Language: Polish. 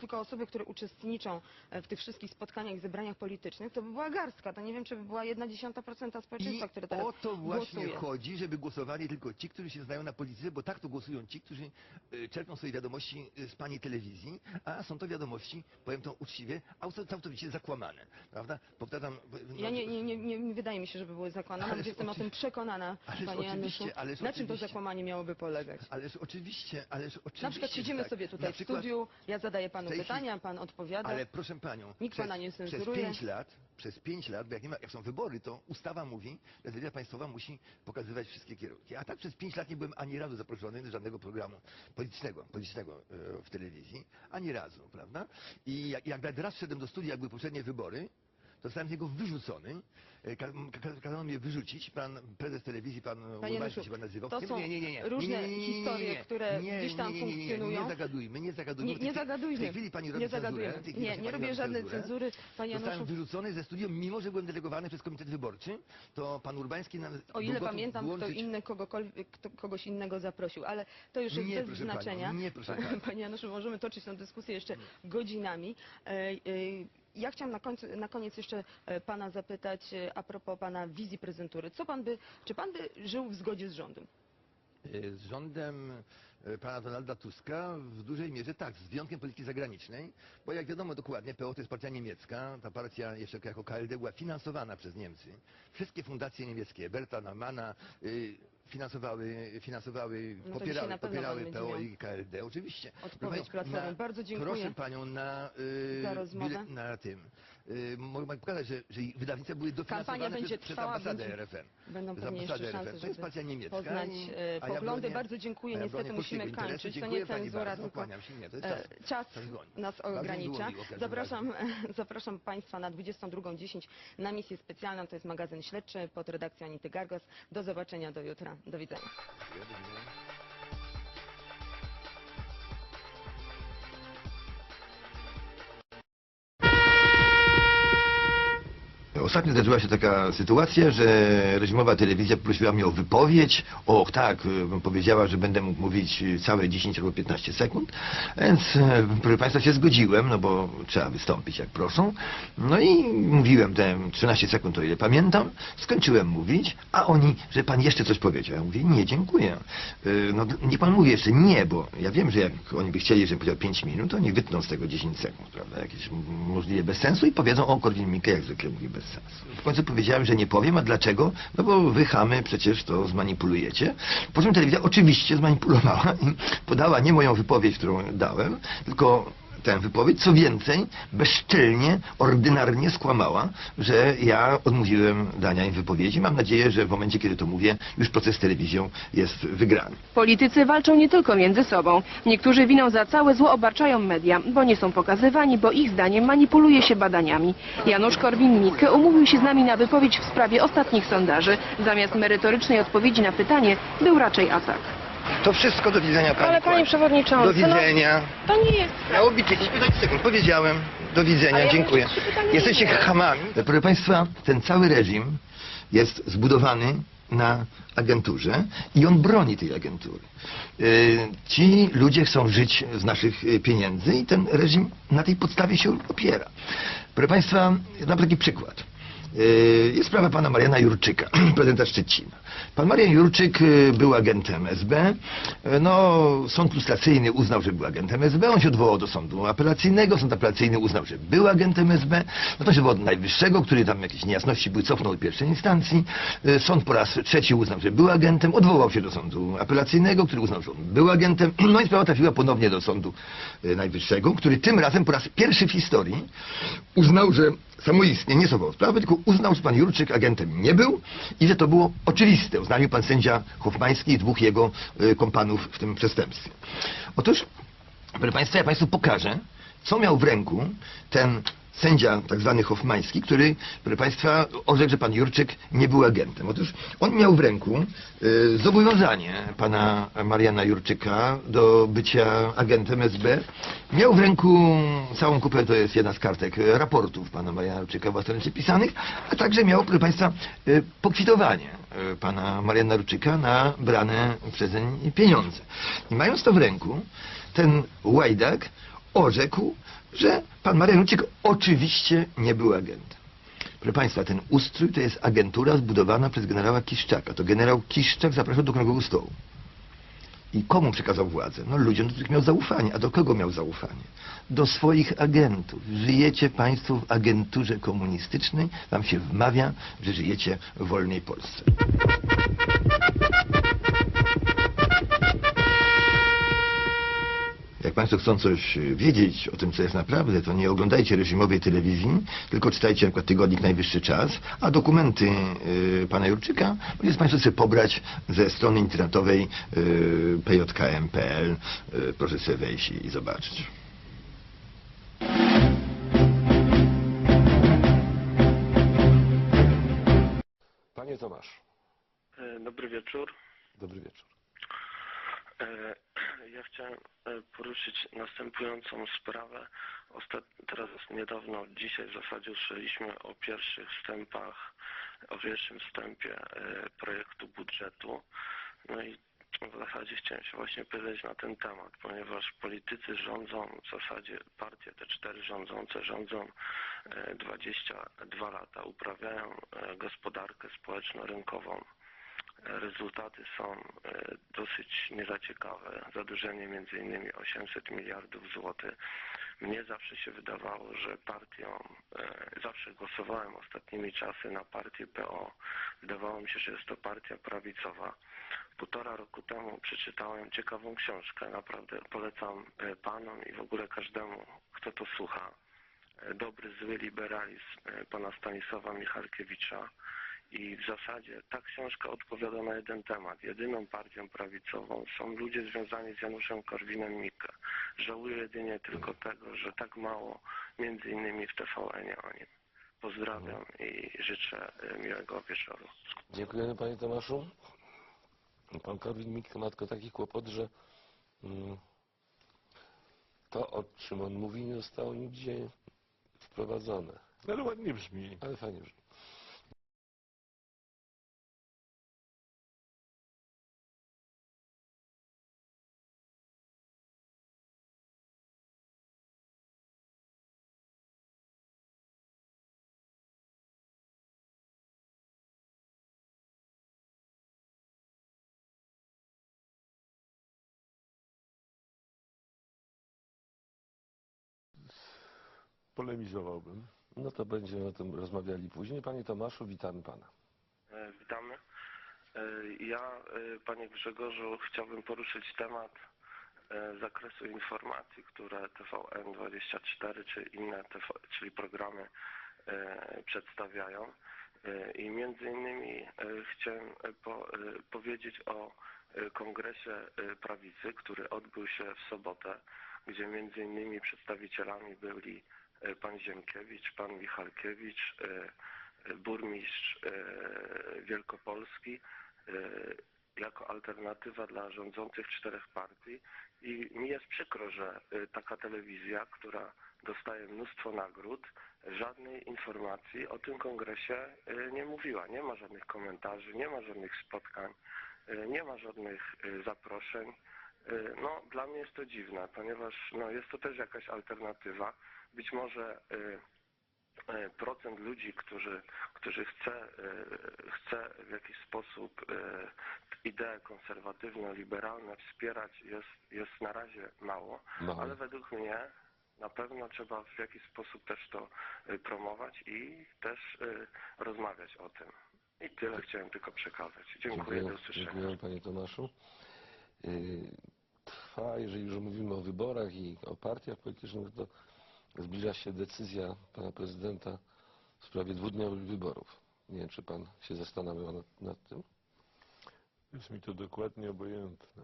tylko osoby, które uczestniczą e, w tych wszystkich spotkaniach i zebraniach politycznych, to by była garstka. To nie wiem, czy by była jedna dziesiąta procenta społeczeństwa, które teraz o to właśnie głosuje. chodzi, żeby głosowali tylko ci, którzy się znają na polityce, bo tak to głosują ci, którzy y, czerpią swoje wiadomości y, z pani telewizji, a są to wiadomości, powiem to uczciwie, auto- całkowicie zakłamane, prawda? Powtarzam... Ja nie, nie, nie, nie, nie wydaje mi się, żeby były zakłamane, Ależ nawet jestem o tym przekonana, Ależ panie oczywiście, Januszu. ależ Na czym to oczywiście. zakłamanie miałoby polegać? Ależ oczywiście, ależ oczywiście. Na przykład siedzimy tak. sobie tutaj Na w przykład- studiu, ja zadaję panu tej pytania, pan odpowiada. Ale proszę panią, Nikt przez, pana nie przez cenzuruje. pięć lat, przez pięć lat, bo jak, nie ma, jak są wybory, to ustawa mówi, że telewizja państwowa musi pokazywać wszystkie kierunki. A tak przez pięć lat nie byłem ani razu zaproszony do żadnego programu politycznego, politycznego e, w telewizji, ani razu, prawda? I jak, jak nawet raz szedłem do studia, jak były poprzednie wybory, zostałem z niego wyrzucony. E, ka- ka- Kazano mnie wyrzucić, pan prezes telewizji, pan Panie Urbański Januszu, się pan nazywał. to Nie, są nie, nie, nie, nie. różne Nie, nie, nie, nie, nie, nie, historie, nie. które Nie, gdzieś tam nie, nie, nie, nie, funkcjonują. Nie zagadujmy, nie zagadujmy. Nie, W tej nie chwili- zagadujmy. W tej chwili pani robi nie cenzurę. zagadujemy. W tej chwili Nie, nie robi robię żadnej cenzurę. cenzury, panie Zostałem Januszu. wyrzucony ze studia, mimo że byłem delegowany przez komitet wyborczy, to pan Urbański nam O ile pamiętam, kto inny kogokolwiek, kto, kogoś innego zaprosił, ale to już jest Nie, bez proszę znaczenia. nie, proszę pani. Panie Januszu, możemy toczyć tę dyskusję jeszcze godzinami. E, e, Ja chciałam na, końcu, na koniec jeszcze e, pana zapytać e, a propos pana wizji prezentury. Co pan by, czy pan by żył w zgodzie z rządem? Y, Z rządem pana Donalda Tuska w dużej mierze tak, z wyjątkiem polityki zagranicznej, bo jak wiadomo dokładnie, PO to jest partia niemiecka, ta partia jeszcze jako KLD była finansowana przez Niemcy. Wszystkie fundacje niemieckie, Berta Namana, finansowały, finansowały No to dzisiaj popierały, na pewno popierały pan PO i KLD, oczywiście. Odpowiedź Proszę Platformy. Bardzo dziękuję Proszę panią na, y, za rozmowę. na tym. Y, mogę pani pokazać, że, że ich wydawnictwa były dofinansowane Kampania będzie przez, przez trwała, ambasadę będzie- RFN. Będą Przez pewnie jeszcze ambasadę szanse, RFN. To jest żeby partia niemiecka. poznać i- e, a ja poglądy. bronię- Bardzo dziękuję. a ja Niestety bronię musimy interesu. kończyć. To Dziękuję nie pani cenzura, bardzo. tylko Kłaniam się. Nie, to jest e, czas. czas Czas goni. nas Bardzo mi ogranicza. było miło w każdym Zapraszam, zapraszam Państwa na 22.10 na misję specjalną. To jest magazyn śledczy pod redakcją Anity Gargos. Do zobaczenia do jutra. Do widzenia. Ostatnio zdarzyła się taka sytuacja, że reżimowa telewizja poprosiła mnie o wypowiedź. Och, tak, powiedziała, że będę mógł mówić całe 10 albo 15 sekund. Więc, e, proszę Państwa, się zgodziłem, no bo trzeba wystąpić jak proszą. No i mówiłem te 13 sekund, o ile pamiętam. Skończyłem mówić, a oni, że Pan jeszcze coś powiedział. Ja mówię, nie, dziękuję. Y, No, nie Pan mówi jeszcze nie, bo ja wiem, że jak oni by chcieli, żebym powiedział 5 minut, to oni wytną z tego 10 sekund, prawda? Jakieś możliwie bez sensu i powiedzą, o, Korwin-Mikke jak zwykle mówi bez sensu. W końcu powiedziałem, że nie powiem, a dlaczego? No bo wy chamy przecież to zmanipulujecie. Po czym telewizja oczywiście zmanipulowała i podała nie moją wypowiedź, którą dałem, tylko tę wypowiedź, co więcej, bezczelnie, ordynarnie skłamała, że ja odmówiłem dania im wypowiedzi. Mam nadzieję, że w momencie, kiedy to mówię, już proces z telewizją jest wygrany. Politycy walczą nie tylko między sobą. Niektórzy winą za całe zło obarczają media, bo nie są pokazywani, bo ich zdaniem manipuluje się badaniami. Janusz Korwin-Mikke umówił się z nami na wypowiedź w sprawie ostatnich sondaży. Zamiast merytorycznej odpowiedzi na pytanie był raczej atak. To wszystko do widzenia, pani. Ale panie przewodniczący, Do widzenia. no to nie jest... Miało być jakieś 15 sekund. Powiedziałem. Do widzenia, Ale ja dziękuję. pytania Jesteście nie chamami. Proszę Państwa, ten cały reżim jest zbudowany na agenturze i on broni tej agentury. Yy, Ci ludzie chcą żyć z naszych yy, pieniędzy i ten reżim na tej podstawie się opiera. Proszę Państwa, dam taki przykład. Yy, Jest sprawa pana Mariana Jurczyka, prezydenta Szczecina. Pan Marian Jurczyk yy, był agentem SB. Yy, No, sąd lustracyjny uznał, że był agentem SB. On się odwołał do sądu apelacyjnego. Sąd apelacyjny uznał, że był agentem SB. No to się odwołał do najwyższego, który tam jakieś niejasności były, cofnął do pierwszej instancji. Yy, Sąd po raz trzeci uznał, że był agentem. Odwołał się do sądu apelacyjnego, który uznał, że on był agentem. No i sprawa trafiła ponownie do sądu najwyższego, który tym razem po raz pierwszy w historii uznał, że samoistnie nie sobą sprawy, tylko uznał, że pan Jurczyk agentem nie był i że to było oczywiste. Uznalił pan sędzia Hofmański i dwóch jego y, kompanów w tym przestępstwie. Otóż, proszę państwa, ja państwu pokażę, co miał w ręku ten sędzia tak zwany Hofmański, który, proszę państwa, orzekł, że pan Jurczyk nie był agentem. Otóż on miał w ręku y, zobowiązanie pana Mariana Jurczyka do bycia agentem SB. Miał w ręku całą kupę, to jest jedna z kartek e, raportów pana Mariana Jurczyka własnoręcznie pisanych, a także miał, proszę państwa, y, pokwitowanie y, pana Mariana Jurczyka na brane przezeń pieniądze. I mając to w ręku, ten łajdak orzekł, że pan Marianucik oczywiście nie był agentem. Proszę Państwa, ten ustrój to jest agentura zbudowana przez generała Kiszczaka. To generał Kiszczak zapraszał do krągłego stołu. I komu przekazał władzę? No ludziom, do których miał zaufanie. A do kogo miał zaufanie? Do swoich agentów. Żyjecie Państwo w agenturze komunistycznej, Wam się wmawia, że żyjecie w wolnej Polsce. Jak Państwo chcą coś y, wiedzieć o tym, co jest naprawdę, to nie oglądajcie reżimowej telewizji, tylko czytajcie na przykład tygodnik Najwyższy Czas, a dokumenty y, pana Jurczyka możecie Państwo sobie pobrać ze strony internetowej y, pjkm.pl. Y, proszę sobie wejść i, i zobaczyć. Panie Tomasz, E, Dobry wieczór. dobry wieczór. E, Ja chciałem e, poruszyć następującą sprawę. Ostat... Teraz niedawno, dzisiaj w zasadzie usłyszeliśmy o pierwszych wstępach, o pierwszym wstępie e, projektu budżetu. No i w zasadzie chciałem się właśnie powiedzieć na ten temat, ponieważ politycy rządzą, w zasadzie partie te cztery rządzące rządzą e, 22 lata, uprawiają gospodarkę społeczno-rynkową. Rezultaty są e, dosyć niezaciekawe. Zadłużenie między innymi 800 miliardów złotych. Mnie zawsze się wydawało, że partią, e, zawsze głosowałem ostatnimi czasy na partię PO. Wydawało mi się, że jest to partia prawicowa. Półtora roku temu przeczytałem ciekawą książkę. Naprawdę polecam e, panom i w ogóle każdemu, kto to słucha. Dobry, zły liberalizm pana Stanisława Michalkiewicza. I w zasadzie ta książka odpowiada na jeden temat. Jedyną partią prawicową są ludzie związani z Januszem Korwinem-Mikke. Żałuję jedynie tylko tego, że tak mało między innymi w TVN-ie o nim. Pozdrawiam i życzę e, miłego wieczoru. Dziękujemy panie Tomaszu. Pan Korwin-Mikke ma tylko taki kłopot, że mm, to, o czym on mówi, nie zostało nigdzie wprowadzone. Ale ładnie brzmi. Ale fajnie brzmi. Polemizowałbym. No to będziemy o tym rozmawiali później. Panie Tomaszu, witamy pana. E, Witamy. E, Ja, e, panie Grzegorzu, chciałbym poruszyć temat zakresu informacji, które TVN24 czy inne, TV, czyli programy przedstawiają. I między innymi chciałem po, powiedzieć o kongresie prawicy, który odbył się w sobotę, gdzie między innymi przedstawicielami byli pan Ziemkiewicz, pan Michalkiewicz, e, burmistrz e, Wielkopolski e, jako alternatywa dla rządzących czterech partii i mi jest przykro, że e, taka telewizja, która dostaje mnóstwo nagród, żadnej informacji o tym kongresie e, nie mówiła. Nie ma żadnych komentarzy, nie ma żadnych spotkań, e, nie ma żadnych e, zaproszeń. E, No, dla mnie jest to dziwne, ponieważ no, jest to też jakaś alternatywa. Być może e, e, procent ludzi, którzy, którzy chce, e, chce w jakiś sposób idee konserwatywno-liberalne wspierać jest, jest na razie mało, Mało. ale według mnie na pewno trzeba w jakiś sposób też to promować i też rozmawiać o tym. I tyle chciałem tylko przekazać. Dziękuję, do usłyszenia. Dziękujemy panie Tomaszu. Trwa, jeżeli już mówimy o wyborach i o partiach politycznych, to zbliża się decyzja pana prezydenta w sprawie dwudniowych wyborów. Nie wiem, czy pan się zastanawiał nad, nad tym? Jest mi to dokładnie obojętne.